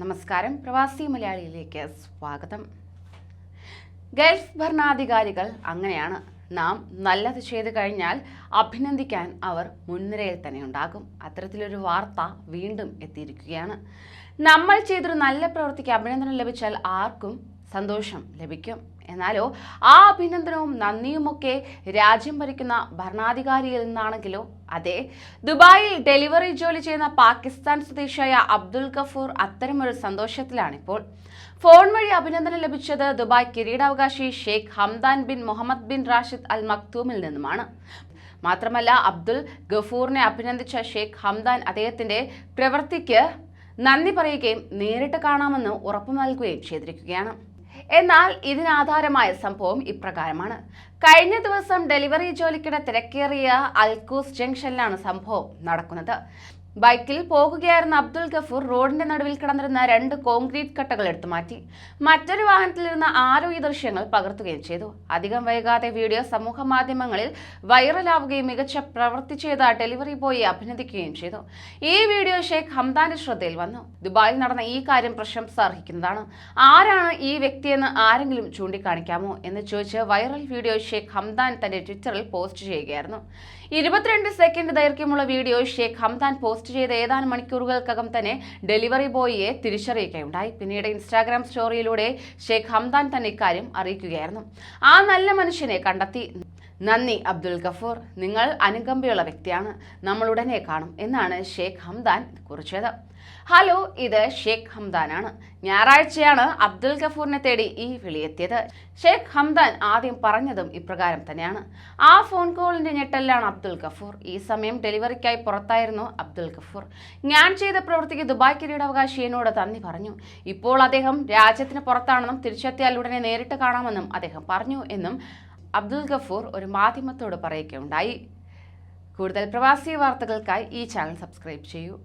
നമസ്കാരം. പ്രവാസി മലയാളിയിലേക്ക് സ്വാഗതം. ഗൾഫ് ഭരണാധികാരികൾ അങ്ങനെയാണ്. നാം നല്ലത് ചെയ്തു കഴിഞ്ഞാൽ അഭിനന്ദിക്കാൻ അവർ മുൻനിരയിൽ തന്നെ ഉണ്ടാകും. അത്തരത്തിലൊരു വാർത്ത വീണ്ടും എത്തിയിരിക്കുകയാണ്. നമ്മൾ ചെയ്തൊരു നല്ല പ്രവൃത്തിക്ക് അഭിനന്ദനം ലഭിച്ചാൽ ആർക്കും സന്തോഷം ലഭിക്കും. എന്നാലോ ആ അഭിനന്ദനവും നന്ദിയുമൊക്കെ രാജ്യം ഭരിക്കുന്ന ഭരണാധികാരിയിൽ നിന്നാണെങ്കിലോ? അതെ ദുബായിൽ ഡെലിവറി ജോലി ചെയ്യുന്ന പാകിസ്ഥാൻ സ്വദേശിയായ അബ്ദുൽ ഗഫൂർ അത്തരമൊരു സന്തോഷത്തിലാണിപ്പോൾ. ഫോൺ വഴി അഭിനന്ദനം ലഭിച്ചത് ദുബായ് കിരീടാവകാശി Sheikh Hamdan bin Mohammed bin Rashid Al മക്തൂമിൽ നിന്നുമാണ്. മാത്രമല്ല അബ്ദുൽ ഗഫൂറിനെ അഭിനന്ദിച്ച ഷെയ്ഖ് ഹംദാൻ അദ്ദേഹത്തിന്റെ പ്രവൃത്തിക്ക് നന്ദി പറയുകയും നേരിട്ട് കാണാമെന്ന് ഉറപ്പു നൽകുകയും ചെയ്തിരിക്കുകയാണ്. എന്നാൽ ഇതിനാധാരമായ സംഭവം ഇപ്രകാരമാണ്. കഴിഞ്ഞ ദിവസം ഡെലിവറി ജോലിക്കിടെ തിരക്കേറിയ അൽക്കൂസ് ജംഗ്ഷനിലാണ് സംഭവം നടക്കുന്നത്. ബൈക്കിൽ പോകുകയായിരുന്ന അബ്ദുൽ ഗഫൂർ റോഡിന്റെ നടുവിൽ കിടന്നിരുന്ന രണ്ട് കോൺക്രീറ്റ് കട്ടകൾ എടുത്തു മാറ്റി. മറ്റൊരു വാഹനത്തിലിരുന്ന ആരോ ഈ ദൃശ്യങ്ങൾ പകർത്തുകയും ചെയ്തു. അധികം വൈകാതെ വീഡിയോ സമൂഹ മാധ്യമങ്ങളിൽ വൈറലാവുകയും മികച്ച പ്രവൃത്തി ചെയ്ത ഡെലിവറി ബോയെ അഭിനന്ദിക്കുകയും ചെയ്തു. ഈ വീഡിയോ ഷെയ്ഖ് ഹംദാന്റെ ശ്രദ്ധയിൽ വന്നു. ദുബായിൽ നടന്ന ഈ കാര്യം പ്രശംസ അർഹിക്കുന്നതാണ് ആരാണ് ഈ വ്യക്തിയെന്ന് ആരെങ്കിലും ചൂണ്ടിക്കാണിക്കാമോ എന്ന് ചോദിച്ച് വൈറൽ വീഡിയോ ഷെയ്ഖ് ഹംദാൻ തന്റെ ട്വിറ്ററിൽ പോസ്റ്റ് ചെയ്യുകയായിരുന്നു. ഇരുപത്തിരണ്ട് സെക്കൻഡ് ദൈർഘ്യമുള്ള വീഡിയോ ഷെയ്ഖ് ഹംദാൻ പോസ്റ്റ് ചെയ്ത ഏതാനും മണിക്കൂറുകൾക്കകം തന്നെ ഡെലിവറി ബോയിയെ തിരിച്ചറിയുകയുണ്ടായി. പിന്നീട് ഇൻസ്റ്റാഗ്രാം സ്റ്റോറിയിലൂടെ ഷെയ്ഖ് ഹംദാൻ തന്നെ ഇക്കാര്യം അറിയിക്കുകയായിരുന്നു. ആ നല്ല മനുഷ്യനെ കണ്ടെത്തി. നന്ദി അബ്ദുൽ ഗഫൂർ. നിങ്ങൾ അനുകമ്പയുള്ള വ്യക്തിയാണ്. നമ്മൾ ഉടനെ കാണും എന്നാണ് ഷെയ്ഖ് ഹംദാൻ കുറിച്ചത്. ഹലോ ഇത് ഷേഖ് ഹംദാനാണ്. ഞായറാഴ്ചയാണ് അബ്ദുൽ ഗഫൂറിനെ തേടി ഈ വിളിയെത്തിയത്. ഷേഖ് ഹംദാൻ ആദ്യം പറഞ്ഞതും ഇപ്രകാരം തന്നെയാണ്. ആ ഫോൺ കോളിന്റെ ഞെട്ടലിലാണ് അബ്ദുൽ ഗഫൂർ. ഈ സമയം ഡെലിവറിക്കായി പുറത്തായിരുന്നു അബ്ദുൽ ഗഫൂർ. ഞാൻ ചെയ്ത പ്രവൃത്തിക്ക് ദുബായ് കിരീടാവകാശി എന്നോട് നന്ദി പറഞ്ഞു. ഇപ്പോൾ അദ്ദേഹം രാജ്യത്തിന് പുറത്താണെന്നും തിരിച്ചെത്തിയാൽ ഉടനെ നേരിട്ട് കാണാമെന്നും അദ്ദേഹം പറഞ്ഞു എന്നും അബ്ദുൽ ഗഫൂർ ഒരു മാധ്യമത്തോട് പറയുകയുണ്ടായി. കൂടുതൽ പ്രവാസി വാർത്തകൾക്കായി ഈ ചാനൽ സബ്സ്ക്രൈബ് ചെയ്യൂ.